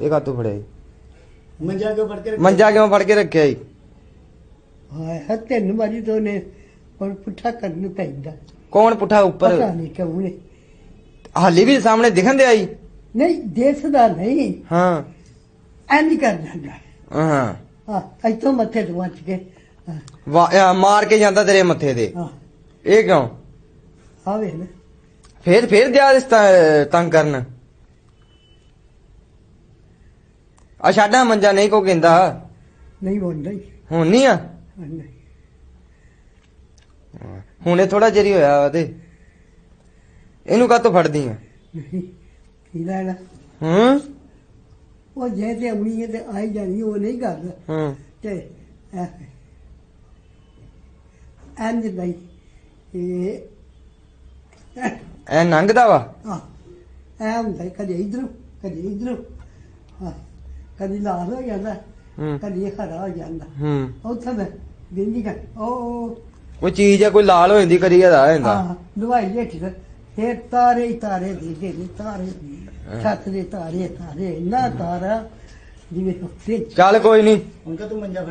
ਇਹ ਕਾਤੋਂ ਫੜਿਆ ਜੀ? ਮੰਜਾ ਕੇ ਫੜ ਕੇ ਮੰਜਾ ਕਿਉਂ ਫੜ ਕੇ ਰੱਖਿਆ ਜੀ? ਹਾਏ ਹਾ ਤਿੰਨ ਵਾਰੀ ਤੋਂ ਨੇ ਹੁਣ ਪੁੱਠਾ ਕਰਨ ਨੂੰ ਪੈਂਦਾ। ਕੌਣ ਪੁੱਠਾ ਉੱਪਰ? ਪਤਾ ਨਹੀਂ ਕਿਉਂ ਨੇ ਹਾਲੀ ਵੀ ਸਾਹਮਣੇ ਦਿਖਣ ਦਿਆ ਜੀ? ਨਹੀਂ ਦੇਸਦਾ ਨਹੀਂ। ਹਾਂ। ਐ ਨਹੀਂ ਕਰ ਜਾਂਦਾ ਹਾਂ ਹਾਂ। ਇੱਥੋਂ ਮੱਥੇ ਤੋਂ ਵੱਜ ਕੇ। ਹਾਂ, ਵਾ- ਮਾਰ ਕੇ ਜਾਂਦਾ ਤੇਰੇ ਮੱਥੇ ਤੇ। ਹਾਂ। ਇਹ ਕਿਉਂ? ਆਵੇ ਨਾ ਫੇਰ ਫੇਰ ਦਿਆ ਇਸ ਤ- ਤੰਗ ਕਰਨ। ਆ ਸਾਡਾ ਮੰਜਾ ਨਹੀਂ ਕੋ ਕਹਿੰਦਾ ਨਹੀਂ ਹੁੰਦਾ ਹੀ ਹੁਣ ਨਹੀਂ ਆ? ਨਹੀਂ। ਹੁਣੇ ਥੋੜਾ ਹੀ ਹੋਇਆ ਵਾ ਤੇ। ਇਹਨੂੰ ਕਾਤੋਂ ਫੜਦੀ ਆ? ਨਹੀਂ ਕੀ ਲੈਣਾ? ਹੂੰ? ਉਹ ਜੇ ਤੇ ਆਉਣੀ ਹੈ ਤੇ ਆਈ ਜਾਣੀ ਉਹ ਨਹੀਂ ਕਰਦਾ ਹੂੰ। ਤੇ ਐਂਜ ਨਹੀਂ ਇਹ ਐ ਨੰਗਦਾ ਵਾ? ਆ ਐ ਹੁੰਦਾ ਕਦੇ ਇਧਰੋਂ ਕਦੇ ਇਧਰੋਂ। ਹਾਂ। ਕਦੀ ਲਾਲ ਹੋ ਜਾਂਦਾ ਹੂੰ। ਕਦੀ ਹਰਾ ਹੋ ਜਾਂਦਾ। ਹੂੰ। ਉੱਥੇ ਮੈਂ ਦਿੰਦੀ ਕਰ ਉਹ ਕੋਈ ਚੀਜ਼ ਆ ਕੋਈ ਲਾਲ ਹੋ ਜਾਂਦੀ ਕਰੀ ਇਹਦਾ ਜਾਂਦਾ। ਹਾਂ ਦਵਾਈ ਲਿਖੀ ਤੇ ਫੇਰ ਤਾਰੇ ਹੀ ਤਾਰੇ ਦੇ ਦੇ ਨੀ ਤਾਰੇ ਛੱਤ ਦੇ ਤਾਰੇ ਤਾਰੇ ਇੰਨਾ ਤਾਰਾ ਜਿਵੇਂ ਉੱਤੇ ਚੱਲ ਕੋਈ ਨਹੀਂ ਹੁਣ ਕਾ ਤੂੰ ਮੰਜਾ